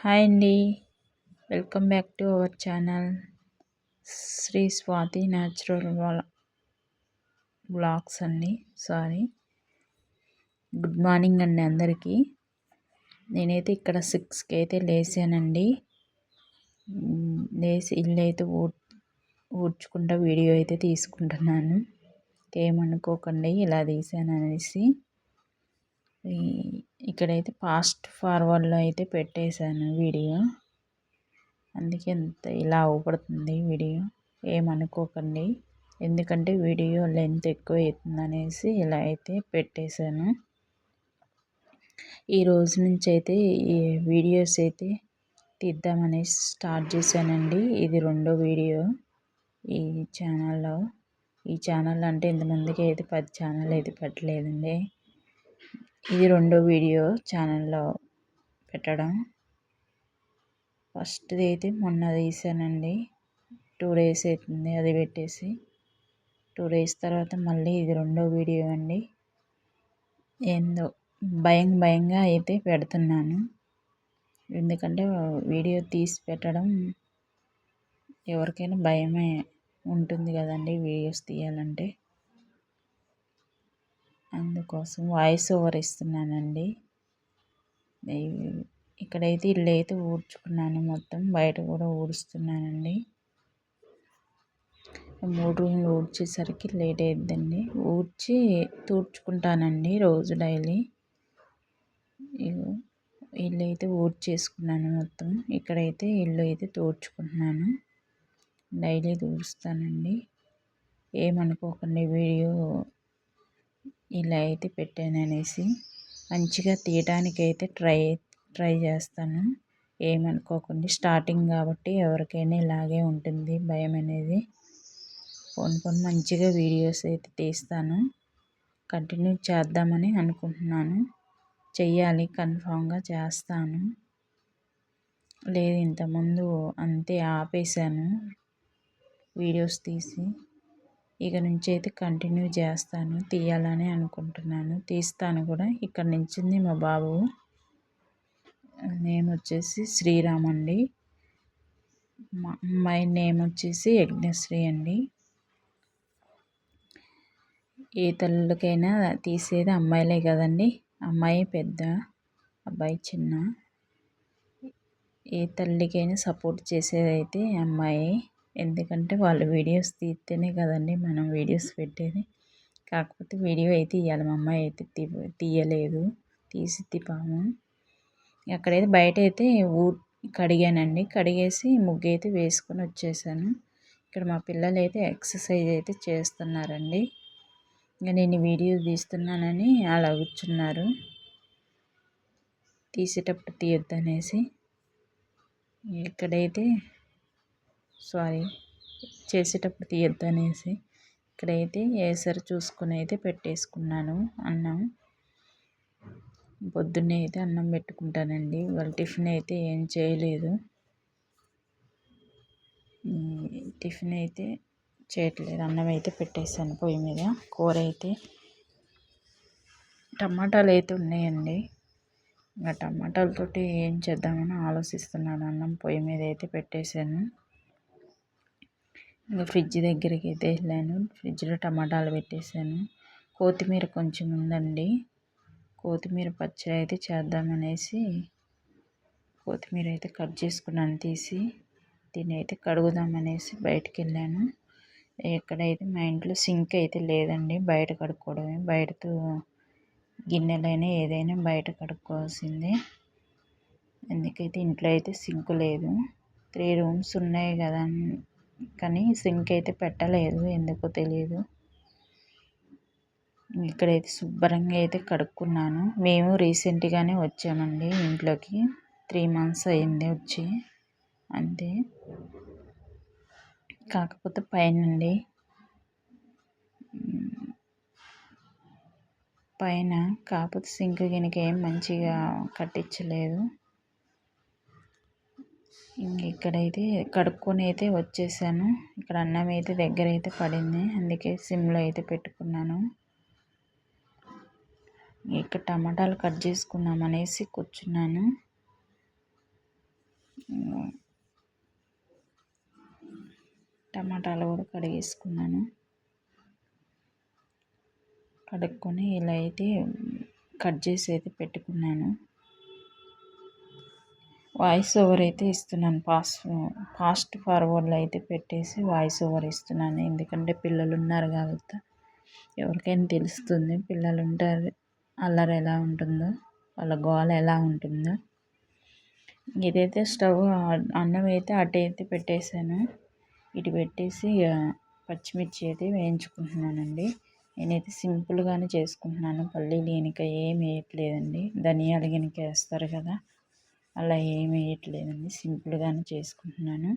Hi అండి. Welcome back to our channel Shri Swathi natural blogs అండి. Sorry. Good morning అండి అందరికీ. నేనైతే ఇక్కడ సిక్స్కి అయితే లేచానండి. లేచి ఇల్లు అయితే ఊ ఊడ్చుకుంటా వీడియో అయితే తీసుకుంటున్నాను. ఏమనుకోకండి ఇలా తీసాను అనేసి. ఇక్కడైతే ఫాస్ట్ ఫార్వర్డ్లో అయితే పెట్టేశాను వీడియో. అందుకే ఇంత ఇలా అవుపడుతుంది వీడియో. ఏమనుకోకండి. ఎందుకంటే వీడియో లెంత్ ఎక్కువ అవుతుంది అనేసి ఇలా అయితే పెట్టేశాను. ఈ రోజు నుంచి అయితే ఈ వీడియోస్ అయితే తీద్దామనేసి స్టార్ట్ చేశానండి. ఇది రెండో వీడియో ఈ ఛానల్లో. ఈ ఛానల్ అంటే ఇంతమందికి అయితే పది ఛానల్ అయితే పెట్టలేదండి. ఇది రెండో వీడియో ఛానల్లో పెట్టడం. ఫస్ట్ది అయితే మొన్న తీసానండి. టూ డేస్ అవుతుంది అది పెట్టేసి. టూ డేస్ తర్వాత మళ్ళీ ఇది రెండో వీడియో అండి. ఏందో భయం భయంగా అయితే పెడుతున్నాను. ఎందుకంటే వీడియో తీసి పెట్టడం ఎవరికైనా భయమే ఉంటుంది కదండి వీడియోస్ తీయాలంటే. అందుకోసం వాయిస్ ఓవర్ ఇస్తున్నానండి. ఇక్కడైతే ఇల్లు అయితే ఊడ్చుకున్నాను మొత్తం బయట కూడా ఊడుస్తున్నానండి. మూడు రూములు ఊడ్చేసరికి లేట్ అయిద్దండి. ఊడ్చి తూడ్చుకుంటానండి రోజు డైలీ. ఇల్లు అయితే ఊడ్చేసుకున్నాను మొత్తం. ఇక్కడైతే ఇల్లు అయితే తూడ్చుకుంటున్నాను. డైలీ తూడుస్తానండి ఏమనుకోకండి వీడియో ఇలా అయితే పెట్టాను అనేసి మంచిగా తీయడానికి అయితే ట్రై ట్రై చేస్తాను. ఏమనుకోకండి స్టార్టింగ్ కాబట్టి ఎవరికైనా ఇలాగే ఉంటుంది భయం అనేది. కొన్ని కొన్ని మంచిగా వీడియోస్ అయితే తీస్తాను. కంటిన్యూ చేద్దామని అనుకుంటున్నాను. చెయ్యాలి కన్ఫామ్గా చేస్తాను. లేదు ఇంతకుముందు అంతే ఆపేశాను. వీడియోస్ తీసి ఇక నుంచి అయితే కంటిన్యూ చేస్తాను తీయాలని అనుకుంటున్నాను. తీస్తాను కూడా. ఇక్కడ నుంచింది మా బాబు. నేమ్ వచ్చేసి శ్రీరామ్ అండి. మా అమ్మాయి నేమ్ వచ్చేసి యజ్ఞశ్రీ అండి. ఏ తల్లికైనా తీసేది అమ్మాయిలే కదండి. అమ్మాయి పెద్ద అబ్బాయి చిన్న. ఏ తల్లికైనా సపోర్ట్ చేసేది అయితే అమ్మాయి. ఎందుకంటే వాళ్ళు వీడియోస్ తీస్తేనే కదండి మనం వీడియోస్ పెట్టేది. కాకపోతే వీడియో అయితే ఇవ్వాలి మా అమ్మాయి అయితే తీయలేదు. తీసి తిప్పాము. అక్కడైతే బయట అయితే ఊ కడిగానండి. కడిగేసి ముగ్గు అయితే వేసుకొని వచ్చేసాను. ఇక్కడ మా పిల్లలు అయితే ఎక్సర్సైజ్ అయితే చేస్తున్నారండి. ఇంకా నేను వీడియో తీస్తున్నానని అలా కూర్చున్నారు. తీసేటప్పుడు తీయొద్దనేసి. ఇక్కడైతే సారీ చేసేటప్పుడు తీయద్దు అనేసి ఇక్కడైతే ఏసరి చూసుకుని అయితే పెట్టేసుకున్నాను అన్నం. పొద్దున్నే అయితే అన్నం పెట్టుకుంటానండి. వాళ్ళ టిఫిన్ అయితే ఏం చేయలేదు. టిఫిన్ అయితే చేయట్లేదు. అన్నం అయితే పెట్టేసాను పొయ్యి మీద. కూర అయితే టమాటాలు అయితే ఉన్నాయండి. ఇంకా టమాటాలతోటి ఏం చేద్దామని ఆలోచిస్తున్నాను. అన్నం పొయ్యి మీద అయితే పెట్టేశాను. ఇంకా ఫ్రిడ్జ్ దగ్గరికి అయితే వెళ్ళాను. ఫ్రిడ్జ్లో టమాటాలు పెట్టేశాను కొత్తిమీర కొంచెం ఉందండి. కొత్తిమీర పచ్చడి అయితే చేద్దామనేసి కొత్తిమీర అయితే కట్ చేసుకున్నాను తీసి దీన్ని అయితే కడుగుదామనేసి బయటికి వెళ్ళాను. ఎక్కడైతే మా ఇంట్లో సింక్ అయితే లేదండి బయట కడుక్కోవడమే. బయటతో గిన్నెలైనా ఏదైనా బయట కడుక్కోవాల్సిందే. ఎందుకైతే ఇంట్లో అయితే సింక్ లేదు. త్రీ రూమ్స్ ఉన్నాయి కదా కానీ సింక్ అయితే పెట్టలేదు ఎందుకో తెలియదు ఇక్కడైతే శుభ్రంగా అయితే కడుక్కున్నాను. మేము రీసెంట్గానే వచ్చామండి ఇంట్లోకి. త్రీ మంత్స్ అయింది వచ్చి అంతే. కాకపోతే పైనండి పైన కాకపోతే సింక్ గినక ఏం మంచిగా కట్టించలేదు. ఇక్కడైతే కడుక్కొని అయితే వచ్చేసాను. ఇక్కడ అన్నం అయితే దగ్గర అయితే పడింది. అందుకే సిమ్లో అయితే పెట్టుకున్నాను. ఇక్కడ టమాటాలు కట్ చేసుకుందాం అనేసి కూర్చున్నాను. టమాటాలు కూడా కడిగేసుకున్నాను. కడుక్కొని ఇలా అయితే కట్ చేసి అయితే పెట్టుకున్నాను. వాయిస్ ఓవర్ అయితే ఇస్తున్నాను. ఫాస్ట్ ఫాస్ట్ ఫార్వర్డ్లో అయితే పెట్టేసి వాయిస్ ఓవర్ ఇస్తున్నాను. ఎందుకంటే పిల్లలు ఉన్నారు కాబట్టి ఎవరికైనా తెలుస్తుంది. పిల్లలు ఉంటారు అల్లరి ఎలా ఉంటుందో వాళ్ళ గోల ఎలా ఉంటుందో. ఇదైతే స్టవ్ అన్నం అయితే అటు అయితే పెట్టేశాను. ఇటు పెట్టేసి పచ్చిమిర్చి అయితే వేయించుకుంటున్నానండి. నేనైతే సింపుల్గానే చేసుకుంటున్నాను. పల్లీలు వెనుక ఏం వేయట్లేదండి. ధనియాలు వెనుక వేస్తారు కదా. అలా ఏం వేయట్లేదండి. సింపుల్గానే చేసుకుంటున్నాను.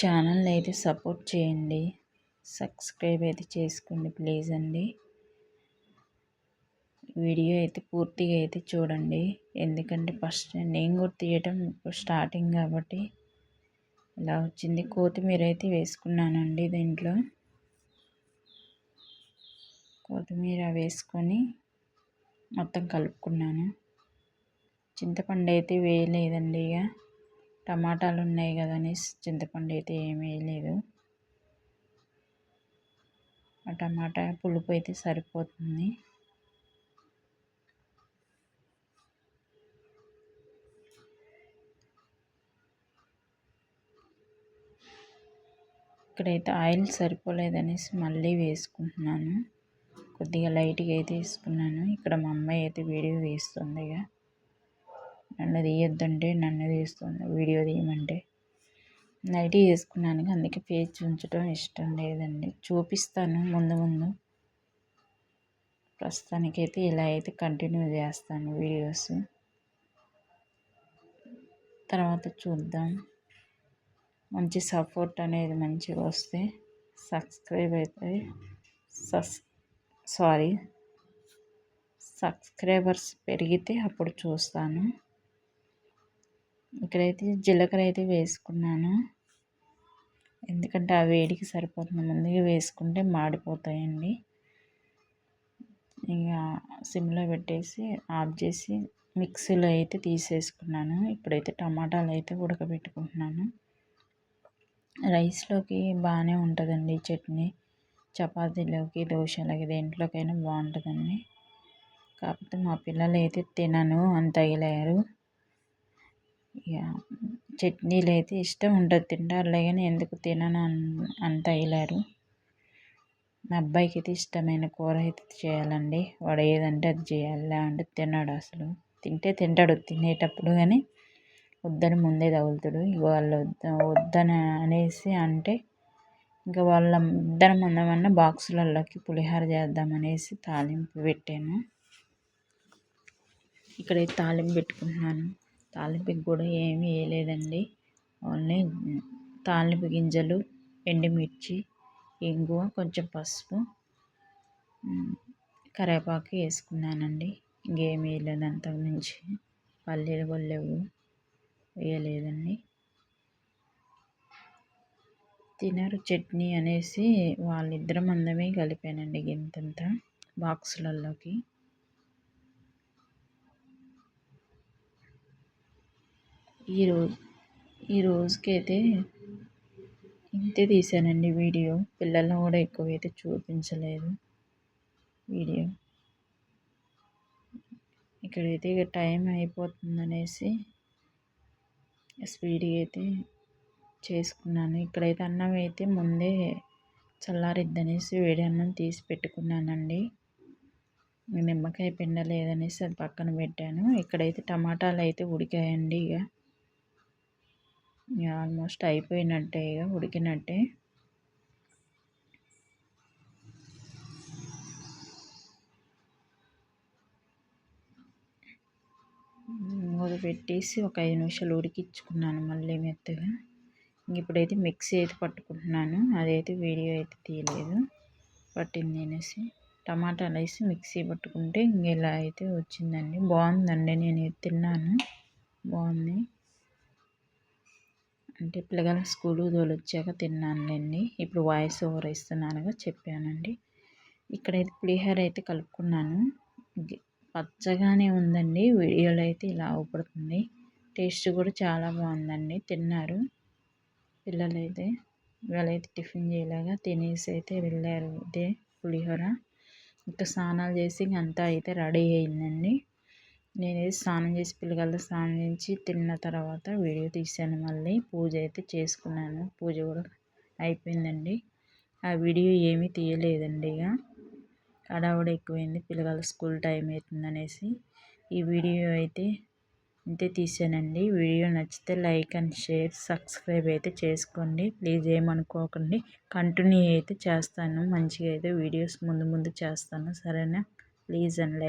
ఛానల్ని అయితే సపోర్ట్ చేయండి. సబ్స్క్రైబ్ అయితే చేసుకోండి ప్లీజ్ అండి. వీడియో అయితే పూర్తిగా అయితే చూడండి. ఎందుకంటే ఫస్ట్ నేను కూడా తీయటం స్టార్టింగ్ కాబట్టి. ఇలా వచ్చింది. కొత్తిమీర అయితే వేసుకున్నానండి దీంట్లో. కొత్తిమీర వేసుకొని మొత్తం కలుపుకున్నాను. చింతపండు అయితే వేయలేదండి ఇక. టమాటాలు ఉన్నాయి కదని చింతపండు అయితే ఏం వేయలేదు. ఆ టమాటా పులుపు అయితే సరిపోతుంది. ఇక్కడైతే ఆయిల్ సరిపోలేదనేసి మళ్ళీ వేసుకుంటున్నాను. కొద్దిగా లైట్గా అయితే వేసుకున్నాను. ఇక్కడ మా అమ్మాయి అయితే వీడియో తీస్తుంది ఇక నన్ను తీయొద్దంటే నన్ను తీస్తుంది. వీడియో తీయమంటే నైట్ వేసుకున్నాను అందుకే ఫేస్ ఉంచడం ఇష్టం లేదండి. చూపిస్తాను ముందు ముందు. ప్రస్తుతానికైతే ఇలా అయితే కంటిన్యూ చేస్తాను వీడియోస్. తర్వాత చూద్దాం. మంచి సపోర్ట్ అనేది మంచిగా వస్తే సబ్స్క్రైబ్ అయితే సస్ సారీ. సబ్స్క్రైబర్స్ పెరిగితే అప్పుడు చూస్తాను. ఇక్కడైతే జీలకర్ర అయితే వేసుకున్నాను. ఎందుకంటే ఆ వేడికి సరిపోతుంది. ముందుగా వేసుకుంటే మాడిపోతాయండి. ఇక సిమ్లో పెట్టేసి ఆఫ్ చేసి మిక్సీలో అయితే తీసేసుకున్నాను. ఇప్పుడైతే టమాటాలు అయితే ఉడకబెట్టుకుంటున్నాను. రైస్లోకి బాగానే ఉంటుందండి చట్నీ. చపాతీలోకి దోశలకి దేంట్లోకైనా బాగుంటుందండి కాకపోతే మా పిల్లలు అయితే తినను అని తగిలారు. ఇక చట్నీలు అయితే ఇష్టం ఉంటుంది తింటారులే కానీ ఎందుకు తినను అని తగిలారు. మా అబ్బాయికి అయితే ఇష్టమైన కూర అయితే చేయాలండి. వాడు ఏదంటే అది చేయాలి అంటే తిన్నాడు అసలు. తింటే తింటాడు తినేటప్పుడు కానీ వద్దని ముందే తగులుతాడు. ఇక వాళ్ళు వద్దని అనేసి అంటే ఇంకా వాళ్ళ ఇద్దరం అందమన్నా బాక్సులలోకి పులిహోర చేద్దామనేసి తాలింపు పెట్టాను. ఇక్కడ తాలింపు పెట్టుకుంటున్నాను. తాలింపుకి కూడా ఏమీ వేయలేదండి. ఓన్లీ తాలింపు గింజలు ఎండుమిర్చి ఇంగువ కొంచెం పసుపు కరివేపాకు వేసుకున్నానండి. ఇంకేమీ వేయలేదు అంతకుమించి. పల్లీలు కూడా లేవు. వేయలేదండి. తినరు చట్నీ అనేసి వాళ్ళిద్దరం మందమే కలిపానండి గింతంతా బాక్సులలోకి ఈరోజు ఈ రోజుకైతే ఇంతే తీసానండి వీడియో. పిల్లలను కూడా ఎక్కువ అయితే చూపించలేదు వీడియో. ఇక్కడైతే ఇక టైం అయిపోతుందనేసి స్పీడ్గా అయితే చేసుకున్నాను. ఇక్కడైతే అన్నం అయితే ముందే చల్లారిద్దనేసి వేడి అన్నం తీసి పెట్టుకున్నానండి. నిమ్మకాయ పిండ లేదనేసి అది పక్కన పెట్టాను. ఇక్కడైతే టమాటాలు అయితే ఉడికాయండి ఇక ఆల్మోస్ట్ అయిపోయినట్టే ఇక ఉడికినట్టే. మూత పెట్టేసి ఒక ఐదు నిమిషాలు ఉడికించుకున్నాను మళ్ళీ మెత్తగా. ఇప్పుడైతే మిక్సీ అయితే పట్టుకుంటున్నాను. అదైతే వీడియో అయితే తీయలేదు. పట్టింది అనేసి. టమాటాలు వేసి మిక్సీ పట్టుకుంటే ఇంక ఇలా అయితే వచ్చిందండి. బాగుందండి. నేను తిన్నాను. బాగుంది. అంటే పిల్లగాల స్కూలు తోలొచ్చాక తిన్నానులేండి. ఇప్పుడు వాయిస్ ఓవర్ ఇస్తున్నానుగా చెప్పానండి. ఇక్కడైతే పులిహోర అయితే కలుపుకున్నాను. పచ్చగానే ఉందండి. వీడియోలో అయితే ఇలా అవుపడుతుంది. టేస్ట్ కూడా చాలా బాగుందండి. తిన్నారు. పిల్లలు అయితే ఇవాళైతే టిఫిన్ చేయలేగా తినేసి అయితే వెళ్ళారు ఇదే పులిహోర. ఇంకా స్నానాలు చేసి అంతా అయితే రెడీ అయిందండి. నేనైతే స్నానం చేసి పిల్లగాళ్ళు స్నానం చేసి తిన్న తర్వాత వీడియో తీశాను మళ్ళీ. పూజ అయితే చేసుకున్నాను. పూజ కూడా అయిపోయిందండి. ఆ వీడియో ఏమీ తీయలేదండి ఇక. హడావుడి ఎక్కువైంది. పిల్లగాళ్ళ స్కూల్ టైం అవుతుంది అనేసి ఈ వీడియో అయితే ఇంతే తీసానండి వీడియో నచ్చితే లైక్ అండ్ షేర్ సబ్స్క్రైబ్ అయితే చేసుకోండి. ప్లీజ్ ఏమనుకోకండి. కంటిన్యూ అయితే చేస్తాను. మంచిగా అయితే వీడియోస్ ముందు ముందు చేస్తాను. సరేనా? Please and like.